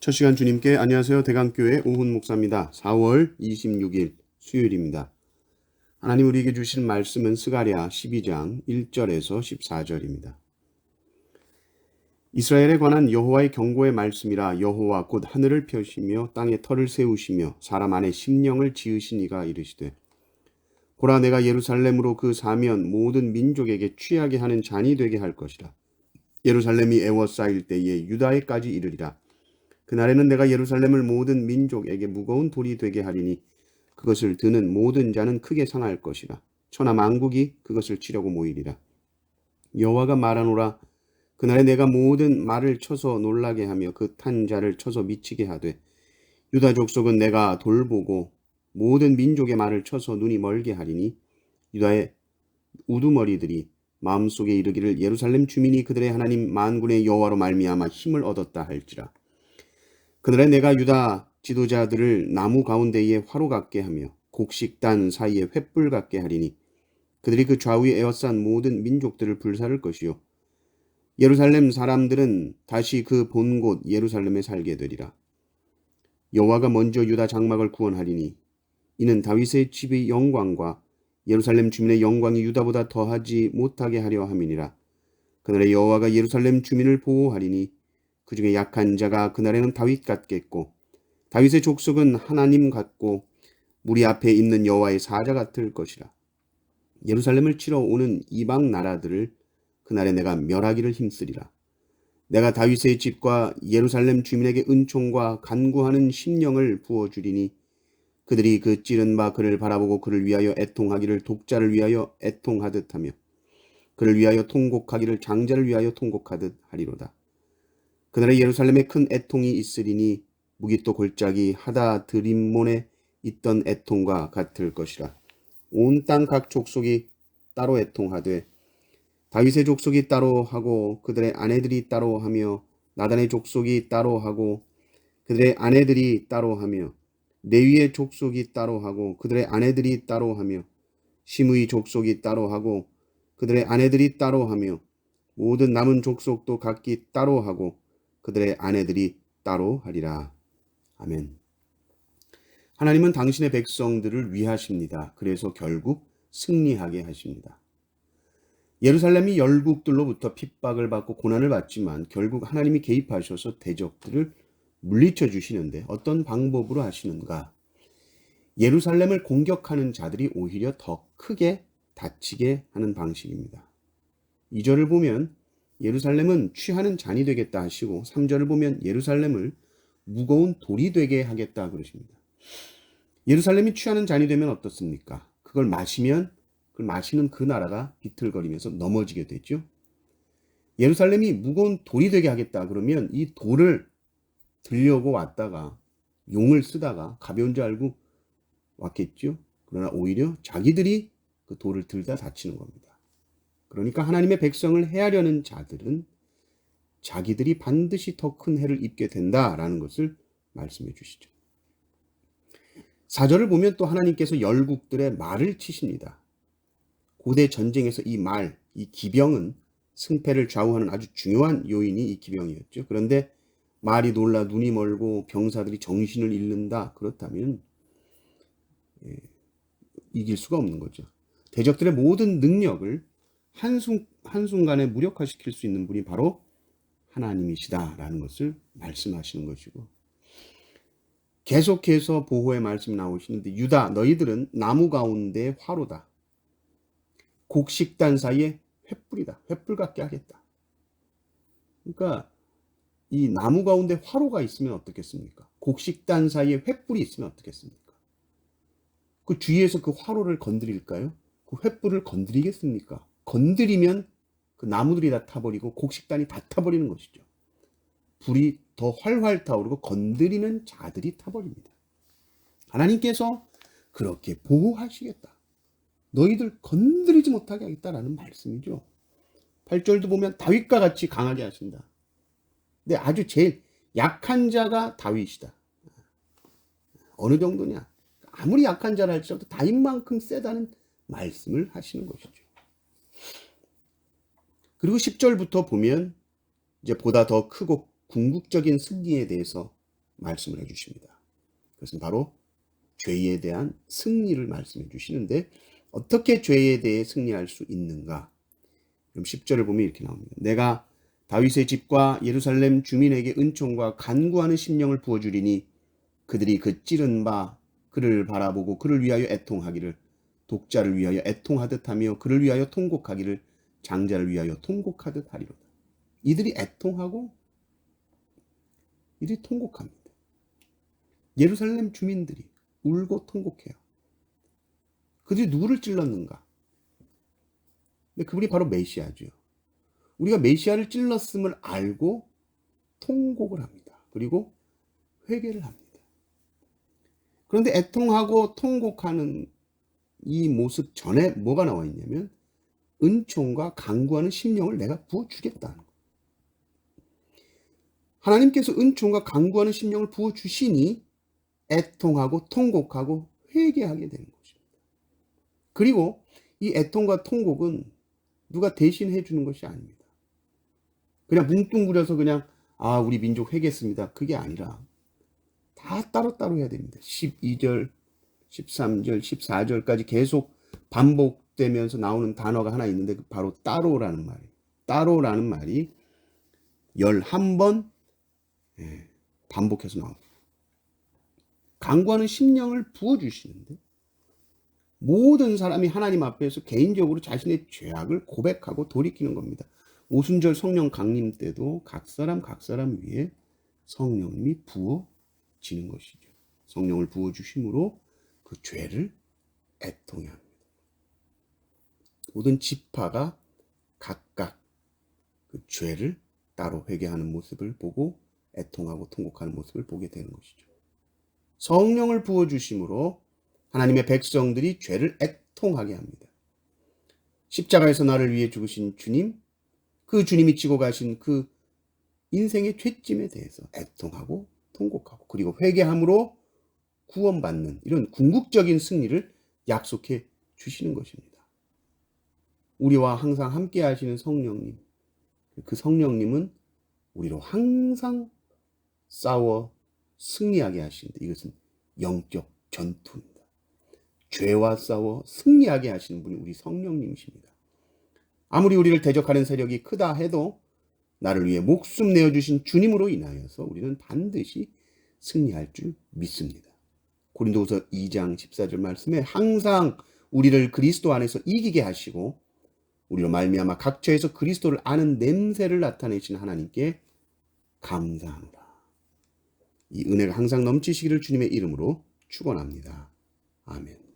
첫 시간 주님께 안녕하세요. 대강교회 오훈 목사입니다. 4월 26일 수요일입니다. 하나님 우리에게 주신 말씀은 스가랴 12장 1절에서 14절입니다. 이스라엘에 관한 여호와의 경고의 말씀이라 여호와 곧 하늘을 펴시며 땅에 터를 세우시며 사람 안에 심령을 지으신 이가 이르시되 보라 내가 예루살렘으로 그 사면 모든 민족에게 취하게 하는 잔이 되게 할 것이라. 예루살렘이 애워싸일 때에 유다에까지 이르리라. 그날에는 내가 예루살렘을 모든 민족에게 무거운 돌이 되게 하리니 그것을 드는 모든 자는 크게 상할 것이라. 천하 만국이 그것을 치려고 모이리라. 여호와가 말하노라 그날에 내가 모든 말을 쳐서 놀라게 하며 그 탄 자를 쳐서 미치게 하되 유다 족속은 내가 돌보고 모든 민족의 말을 쳐서 눈이 멀게 하리니 유다의 우두머리들이 마음속에 이르기를 예루살렘 주민이 그들의 하나님 만군의 여호와로 말미암아 힘을 얻었다 할지라. 그날에 내가 유다 지도자들을 나무 가운데에 화로 같게 하며 곡식단 사이에 횃불 같게 하리니 그들이 그 좌우에 에워싼 모든 민족들을 불사를 것이요 예루살렘 사람들은 다시 그 본 곳 예루살렘에 살게 되리라 여호와가 먼저 유다 장막을 구원하리니 이는 다윗의 집의 영광과 예루살렘 주민의 영광이 유다보다 더하지 못하게 하려 함이니라 그날에 여호와가 예루살렘 주민을 보호하리니 그 중에 약한 자가 그날에는 다윗 같겠고 다윗의 족속은 하나님 같고 무리 앞에 있는 여호와의 사자 같을 것이라. 예루살렘을 치러 오는 이방 나라들을 그날에 내가 멸하기를 힘쓰리라. 내가 다윗의 집과 예루살렘 주민에게 은총과 간구하는 심령을 부어주리니 그들이 그 찌른 바 그를 바라보고 그를 위하여 애통하기를 독자를 위하여 애통하듯 하며 그를 위하여 통곡하기를 장자를 위하여 통곡하듯 하리로다. 그날에 예루살렘에 큰 애통이 있으리니 무기또 골짜기 하다 드림몬에 있던 애통과 같을 것이라. 온 땅 각 족속이 따로 애통하되 다윗의 족속이 따로 하고 그들의 아내들이 따로 하며 나단의 족속이 따로 하고 그들의 아내들이 따로 하며 레위의 족속이 따로 하고 그들의 아내들이 따로 하며 심의 족속이 따로 하고 그들의 아내들이 따로 하며 모든 남은 족속도 각기 따로 하고 그들의 아내들이 따로 하리라. 아멘. 하나님은 당신의 백성들을 위하십니다. 그래서 결국 승리하게 하십니다. 예루살렘이 열국들로부터 핍박을 받고 고난을 받지만 결국 하나님이 개입하셔서 대적들을 물리쳐 주시는데 어떤 방법으로 하시는가? 예루살렘을 공격하는 자들이 오히려 더 크게 다치게 하는 방식입니다. 2절을 보면 예루살렘은 취하는 잔이 되겠다 하시고 3절을 보면 예루살렘을 무거운 돌이 되게 하겠다 그러십니다. 예루살렘이 취하는 잔이 되면 어떻습니까? 그걸 마시면 그걸 마시는 그 나라가 비틀거리면서 넘어지게 되죠. 예루살렘이 무거운 돌이 되게 하겠다 그러면 이 돌을 들려고 왔다가 용을 쓰다가 가벼운 줄 알고 왔겠죠. 그러나 오히려 자기들이 그 돌을 들다 다치는 겁니다. 그러니까 하나님의 백성을 해하려는 자들은 자기들이 반드시 더 큰 해를 입게 된다라는 것을 말씀해 주시죠. 사절을 보면 또 하나님께서 열국들의 말을 치십니다. 고대 전쟁에서 이 말, 이 기병은 승패를 좌우하는 아주 중요한 요인이 이 기병이었죠. 그런데 말이 놀라 눈이 멀고 병사들이 정신을 잃는다. 그렇다면 예, 이길 수가 없는 거죠. 대적들의 모든 능력을 한순, 한순간에 무력화시킬 수 있는 분이 바로 하나님이시다라는 것을 말씀하시는 것이고 계속해서 보호의 말씀 나오시는데 유다 너희들은 나무 가운데 화로다. 곡식단 사이에 횃불이다. 횃불 같게 하겠다. 그러니까 이 나무 가운데 화로가 있으면 어떻겠습니까? 곡식단 사이에 횃불이 있으면 어떻겠습니까? 그 주위에서 그 화로를 건드릴까요? 그 횃불을 건드리겠습니까? 건드리면 그 나무들이 다 타버리고 곡식단이 다 타버리는 것이죠. 불이 더 활활 타오르고 건드리는 자들이 타버립니다. 하나님께서 그렇게 보호하시겠다. 너희들 건드리지 못하게 하겠다라는 말씀이죠. 8절도 보면 다윗과 같이 강하게 하신다. 근데 아주 제일 약한 자가 다윗이다. 어느 정도냐? 아무리 약한 자라 할지라도 다윗만큼 세다는 말씀을 하시는 것이죠. 그리고 10절부터 보면 이제 보다 더 크고 궁극적인 승리에 대해서 말씀을 해 주십니다. 그것은 바로 죄에 대한 승리를 말씀해 주시는데 어떻게 죄에 대해 승리할 수 있는가? 그럼 10절을 보면 이렇게 나옵니다. 내가 다윗의 집과 예루살렘 주민에게 은총과 간구하는 심령을 부어주리니 그들이 그 찌른 바 그를 바라보고 그를 위하여 애통하기를 독자를 위하여 애통하듯 하며 그를 위하여 통곡하기를 장자를 위하여 통곡하듯 하리로다. 이들이 애통하고 이들이 통곡합니다. 예루살렘 주민들이 울고 통곡해요. 그들이 누구를 찔렀는가? 근데 그분이 바로 메시아죠. 우리가 메시아를 찔렀음을 알고 통곡을 합니다. 그리고 회개를 합니다. 그런데 애통하고 통곡하는 이 모습 전에 뭐가 나와 있냐면 은총과 강구하는 심령을 내가 부어주겠다는 거. 하나님께서 은총과 강구하는 심령을 부어주시니 애통하고 통곡하고 회개하게 되는. 그리고 이 애통과 통곡은 누가 대신 해 주는 것이 아닙니다. 그냥 뭉뚱그려서 그냥 아 우리 민족 회개했습니다. 그게 아니라 다 따로따로 해야 됩니다. 12절, 13절, 14절까지 계속 반복되면서 나오는 단어가 하나 있는데 그 바로 따로라는 말이에요. 따로라는 말이 11번 예, 반복해서 나옵니다. 강구하는 심령을 부어주시는데 모든 사람이 하나님 앞에서 개인적으로 자신의 죄악을 고백하고 돌이키는 겁니다. 오순절 성령 강림 때도 각 사람 각 사람 위에 성령님이 부어지는 것이죠. 성령을 부어주심으로 그 죄를 애통해 합니다. 모든 지파가 각각 그 죄를 따로 회개하는 모습을 보고 애통하고 통곡하는 모습을 보게 되는 것이죠. 성령을 부어주심으로 하나님의 백성들이 죄를 애통하게 합니다. 십자가에서 나를 위해 죽으신 주님, 그 주님이 지고 가신 그 인생의 죄짐에 대해서 애통하고 통곡하고 그리고 회개함으로 구원받는 이런 궁극적인 승리를 약속해 주시는 것입니다. 우리와 항상 함께 하시는 성령님, 그 성령님은 우리로 항상 싸워 승리하게 하신다. 이것은 영적 전투입니다. 죄와 싸워 승리하게 하시는 분이 우리 성령님이십니다. 아무리 우리를 대적하는 세력이 크다 해도 나를 위해 목숨 내어주신 주님으로 인하여서 우리는 반드시 승리할 줄 믿습니다. 고린도후서 2장 14절 말씀에 항상 우리를 그리스도 안에서 이기게 하시고 우리로 말미암아 각처에서 그리스도를 아는 냄새를 나타내신 하나님께 감사하노라. 이 은혜가 항상 넘치시기를 주님의 이름으로 축원합니다. 아멘.